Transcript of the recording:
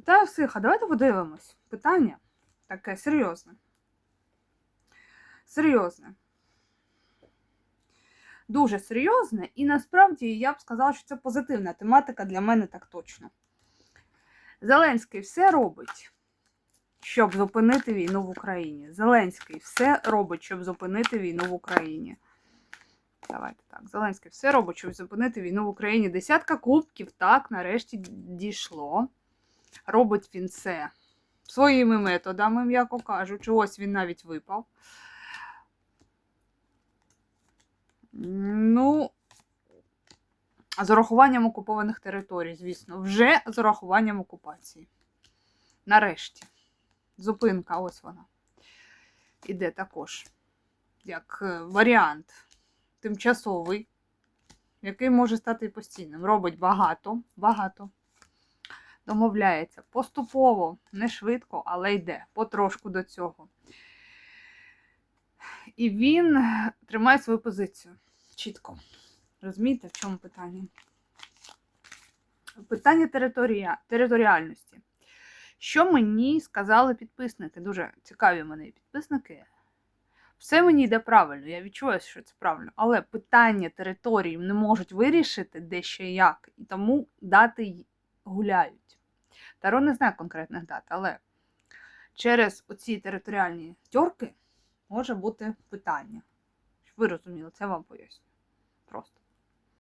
Вітаю всіх, а давайте подивимось. Питання таке серйозне. Серйозне. Дуже серйозне, і насправді я б сказала, що це позитивна тематика для мене так точно. Зеленський все робить, щоб зупинити війну в Україні. Зеленський все робить, щоб зупинити війну в Україні. Давайте так. Зеленський все робить, щоб зупинити війну в Україні. Десятка кубків, так, нарешті дійшло. Робить він це своїми методами, м'яко кажучи. Ось він навіть випав. Ну, з урахуванням окупованих територій, звісно, вже з урахуванням окупації. Нарешті. Зупинка, ось вона. Іде також. Як е, варіант тимчасовий, який може стати постійним. Робить багато, багато. Домовляється поступово, не швидко, але йде потрошку до цього. І він тримає свою позицію чітко. Розумієте, в чому питання? Питання територія... територіальності. Що мені сказали підписники? Дуже цікаві мене підписники. Все мені йде правильно, я відчуваю, що це правильно. Але питання території не можуть вирішити де ще як. І тому дати гуляють. Таро не знає конкретних дат, але через оці територіальні тьорки може бути питання. Ви розуміли, це вам поясню. Просто.